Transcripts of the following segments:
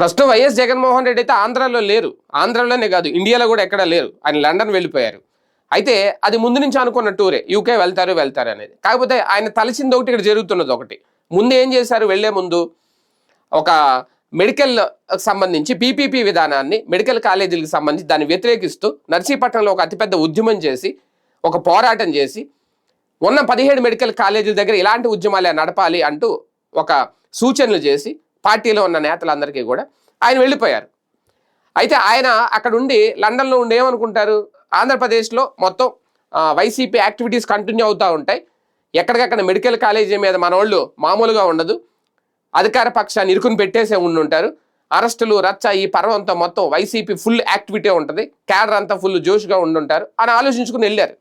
ప్రస్తుతం వైఎస్ జగన్మోహన్ రెడ్డి అయితే ఆంధ్రాలో లేరు. ఆంధ్రాలోనే కాదు ఇండియాలో కూడా ఎక్కడా లేరు. ఆయన లండన్ వెళ్ళిపోయారు. అయితే అది ముందు నుంచి అనుకున్న టూరే యూకే వెళ్తారు వెళ్తారు అనేది. కాకపోతే ఆయన తలచింది ఒకటి ఇక్కడ జరుగుతున్నది ఒకటి. ముందు ఏం చేశారు? వెళ్ళే ముందు ఒక మెడికల్ సంబంధించి పీపీపీ విధానాన్ని మెడికల్ కాలేజీలకు సంబంధించి దాన్ని వ్యతిరేకిస్తూ నర్సీపట్నంలో ఒక అతిపెద్ద ఉద్యమం చేసి ఒక పోరాటం చేసి ఉన్న పదిహేడు మెడికల్ కాలేజీల దగ్గర ఇలాంటి ఉద్యమాలే నడపాలి అంటూ ఒక సూచనలు చేసి పార్టీలో ఉన్న నేతలందరికీ కూడా ఆయన వెళ్ళిపోయారు. అయితే ఆయన అక్కడ ఉండి లండన్లో ఉండి ఏమనుకుంటారు? ఆంధ్రప్రదేశ్లో మొత్తం వైసీపీ యాక్టివిటీస్ కంటిన్యూ అవుతూ ఉంటాయి. ఎక్కడికక్కడ మెడికల్ కాలేజీ మీద మన వాళ్ళు మామూలుగా ఉండదు. అధికార పక్షాన్ని ఇరుకుని పెట్టేసే ఉండుంటారు. అరెస్టులు రచ్చ ఈ పర్వంతో మొత్తం వైసీపీ ఫుల్ యాక్టివిటీ ఉంటుంది. క్యాడర్ అంతా ఫుల్ జోష్గా ఉండుంటారు. అని ఆలోచించుకుని వెళ్ళారు.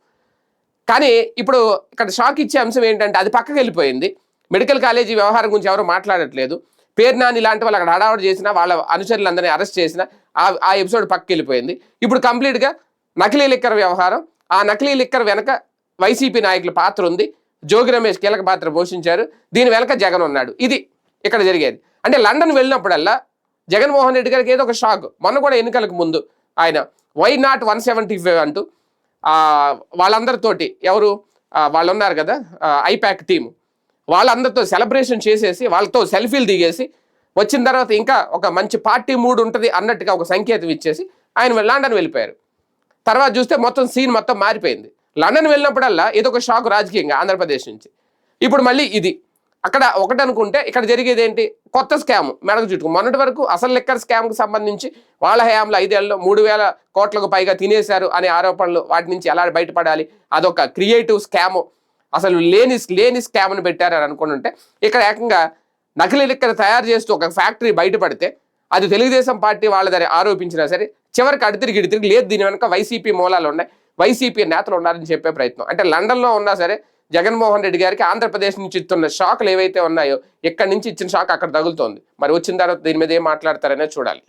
కానీ ఇప్పుడు ఇక్కడ షాక్ ఇచ్చే అంశం ఏంటంటే అది పక్కకి వెళ్ళిపోయింది మెడికల్ కాలేజీ వ్యవహారం గురించి ఎవరు మాట్లాడట్లేదు. పేర్నాని లాంటి ఇలాంటి వాళ్ళు అక్కడ హడావడి చేసిన వాళ్ళ అనుచరులందరినీ అరెస్ట్ చేసిన ఆ ఆ ఎపిసోడ్ పక్కకి వెళ్ళిపోయింది ఇప్పుడు కంప్లీట్గా నకిలీ లిక్కర్ వ్యవహారం. ఆ నకిలీ లిక్కర్ వెనక వైసీపీ నాయకుల పాత్ర ఉంది. జోగి రమేష్ కీలక పాత్ర పోషించారు. దీని వెనక జగన్ ఉన్నాడు. ఇది ఇక్కడ జరిగేది. అంటే లండన్ వెళ్ళినప్పుడల్లా జగన్మోహన్ రెడ్డి గారికి ఏదో ఒక షాక్. మొన్న కూడా ఎన్నికలకు ముందు ఆయన why not one seventy five అంటూ వాళ్ళందరితోటి ఎవరు వాళ్ళు ఉన్నారు కదా ఐపాక్ టీం వాళ్ళందరితో సెలబ్రేషన్ చేసేసి వాళ్ళతో సెల్ఫీలు దిగేసి వచ్చిన తర్వాత ఇంకా ఒక మంచి పార్టీ మూడ్ ఉంటుంది అన్నట్టుగా ఒక సంకేతం ఇచ్చేసి ఆయన లండన్ వెళ్ళిపోయారు. తర్వాత చూస్తే మొత్తం సీన్ మొత్తం మారిపోయింది. లండన్ వెళ్ళినప్పుడల్లా ఇది ఒక షాక్ రాజకీయంగా ఆంధ్రప్రదేశ్ నుంచి. ఇప్పుడు మళ్ళీ ఇది. అక్కడ ఒకటి అనుకుంటే ఇక్కడ జరిగేది ఏంటి? కొత్త స్కామ్ మెడకు చుట్టుకు. మొన్నటి వరకు అసలు లెక్కర్ స్కామ్కి సంబంధించి వాళ్ళ హయాంలో ఐదేళ్ళలో మూడు వేల కోట్లకు పైగా తినేశారు అనే ఆరోపణలు వాటి నుంచి ఎలా బయటపడాలి? అదొక క్రియేటివ్ స్కామ్. అసలు లేని లేని స్కామ్ని పెట్టారు అని అనుకుని ఉంటే ఇక్కడ ఏకంగా నకిలీ లెక్కలు తయారు చేస్తూ ఒక ఫ్యాక్టరీ బయటపడితే అది తెలుగుదేశం పార్టీ వాళ్ళదని ఆరోపించినా సరే చివరికి అడితిరిగి ఇడితిరిగి లేదు. దీని వెనక వైసీపీ మూలాలు ఉన్నాయి. వైసీపీ నేతలు ఉన్నారని చెప్పే ప్రయత్నం. అంటే లండన్లో ఉన్నా సరే జగన్మోహన్ రెడ్డి గారికి ఆంధ్రప్రదేశ్ నుంచి ఇస్తున్న షాక్లు ఏవైతే ఉన్నాయో ఎక్కడి నుంచి ఇచ్చిన షాక్ అక్కడ తగులుతోంది. మరి వచ్చిన తర్వాత దీని మీద ఏం మాట్లాడతారనే చూడాలి.